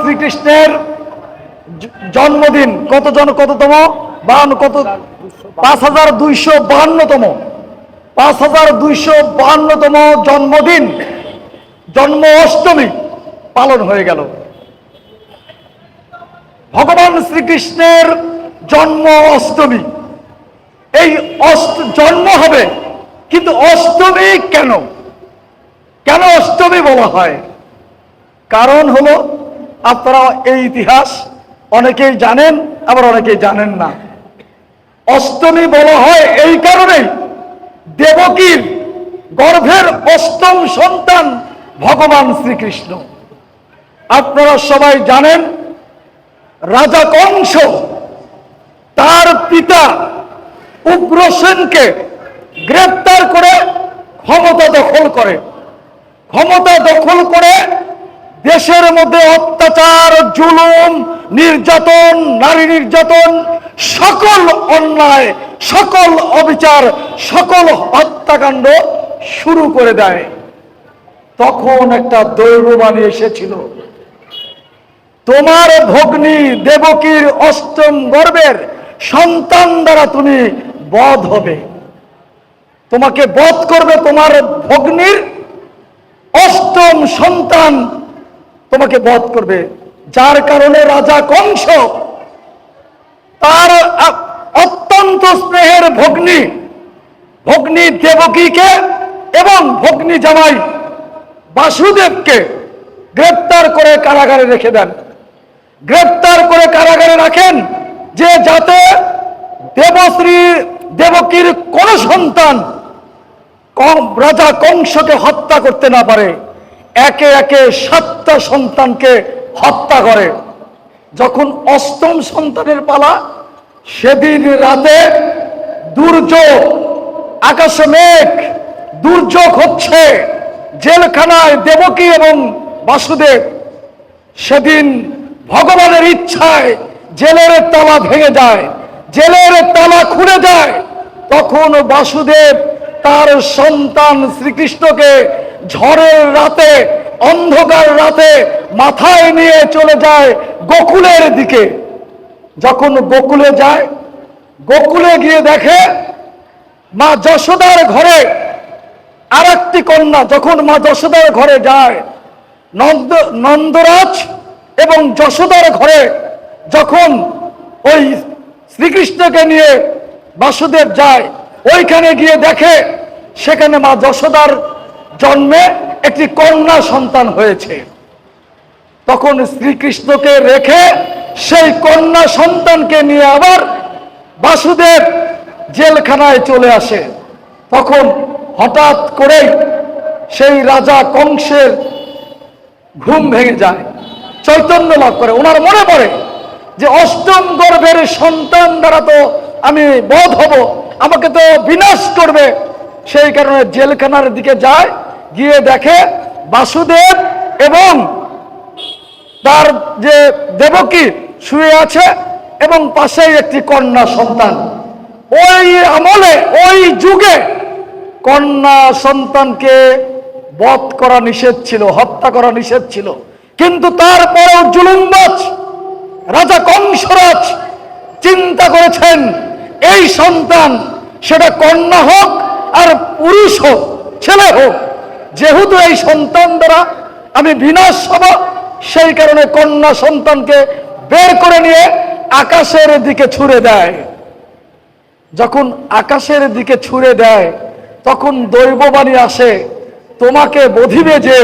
শ্রীকৃষ্ণের জন্মদিন কত জন কততম? বাহান্ন কত? পাঁচ হাজার দুইশো বাহান্নতম। পাঁচ হাজার দুইশো বাহান্নতম জন্মদিন। জন্ম অষ্টমী পালন হয়ে গেল। ভগবান শ্রীকৃষ্ণের জন্ম অষ্টমী। অষ্ট জন্ম হবে, কিন্তু অষ্টমী কেন? কেন অষ্টমী বলা হয়? কারণ হলো, আপনারা এই ইতিহাস অনেকেই জানেন, আবার অনেকেই জানেন না। অষ্টমী বলা হয় এই কারণেই দেবকীর গর্ভের অষ্টম সন্তান ভগবান শ্রীকৃষ্ণ। আপনারা সবাই জানেন, রাজা কংস তার পিতা উগ্রসেনকে গ্রেপ্তার করে ক্ষমতা দখল করে। ক্ষমতা দখল করে দেশের মধ্যে অত্যাচার, জুলুম, নির্যাতন, নারী নির্যাতন, সকল অন্যায়, সকল অবিচার, সকল হত্যাকাণ্ড শুরু করে দেয়। তখন একটা দৈববাণী এসেছিল, তোমার ভগ্নী দেবকীর অষ্টম গর্বের সন্তান দ্বারা তুমি বধ হবে। তোমাকে বধ করবে তোমার ভগ্নীর অষ্টম সন্তান। তোমাকে বধ করবে। যার কারণে রাজা কংস তার অত্যন্ত স্নেহের ভগ্নী ভগ্নী দেবকীকে এবং ভগ্নী জামাই বাসুদেবকে গ্রেপ্তার করে কারাগারে রেখে দেন। গ্রেপ্তার করে কারাগারে রাখেন যে যাতে দেবশ্রী দেবকীর কোন সন্তান রাজা কংসকে হত্যা করতে না পারে, একে একে সাতটা সন্তানকে হত্যা করে। যখন অষ্টম সন্তানের পালা, সেদিন রাতে দুর্যোগ, আকাশে মেঘ, দুর্যোগ হচ্ছে। জেলখানায় দেবকী এবং বাসুদেব সেদিন ভগবানের ইচ্ছায় জেলের তালা ভেঙে যায়। জেলের তালা তখন বাসুদেব তার সন্তান শ্রীকৃষ্ণকে ঝড়ের রাতে, অন্ধকার রাতে মাথায় নিয়ে চলে যায় গোকুলের দিকে। যখন গোকুলে যায়, গোকুলে গিয়ে দেখে মা যশোদার ঘরে আর একটি কন্যা, যখন মা যশোদার ঘরে যায়, নন্দ, নন্দরাজ এবং যশোদার ঘরে যখন ওই শ্রীকৃষ্ণকে নিয়ে বাসুদেব যায় ওইখানে গিয়ে দেখে সেখানে মা যশোদার জন্মে একটি কন্যা সন্তান হয়েছে। তখন শ্রীকৃষ্ণকে রেখে সেই কন্যা সন্তানকে নিয়ে আবার বাসুদেব জেলখানায় চলে আসে। তখন হঠাৎ করেই সেই রাজা কংসের ঘুম ভেঙে যায়, চৈতন্য লাভ করে। ওনার মনে পড়ে যে অষ্টম গর্ভের সন্তান দ্বারা তো আমি বোধ হব। আমাকে তো বিনাশ করবে। সেই কারণে জেলখানার দিকে যায়, গিয়ে দেখে বাসুদেব এবং তার যে দেবকী শুয়ে আছে এবং পাশেই একটি কন্যা সন্তান। ওই আমলে, ওই যুগে কন্যা সন্তানকে বধ করা নিষেধ ছিল, হত্যা করা নিষেধ ছিল। কিন্তু তারপরেও জুলুমবাজ, রাজা কংসরাজ চিন্তা করেছেন, এই সন্তান সেটা কন্যা হোক আর পুরুষ হোক, ছেলে হোক, যেহেতু এই সন্তান দ্বারা আমি বিনাশ হব, সেই কারণে কন্যা সন্তানকে বের করে নিয়ে আকাশের দিকে ছুড়ে দেয়। যখন আকাশের দিকে ছুড়ে দেয়, তখন দৈববাণী আসে, তোমাকে বধিবে যে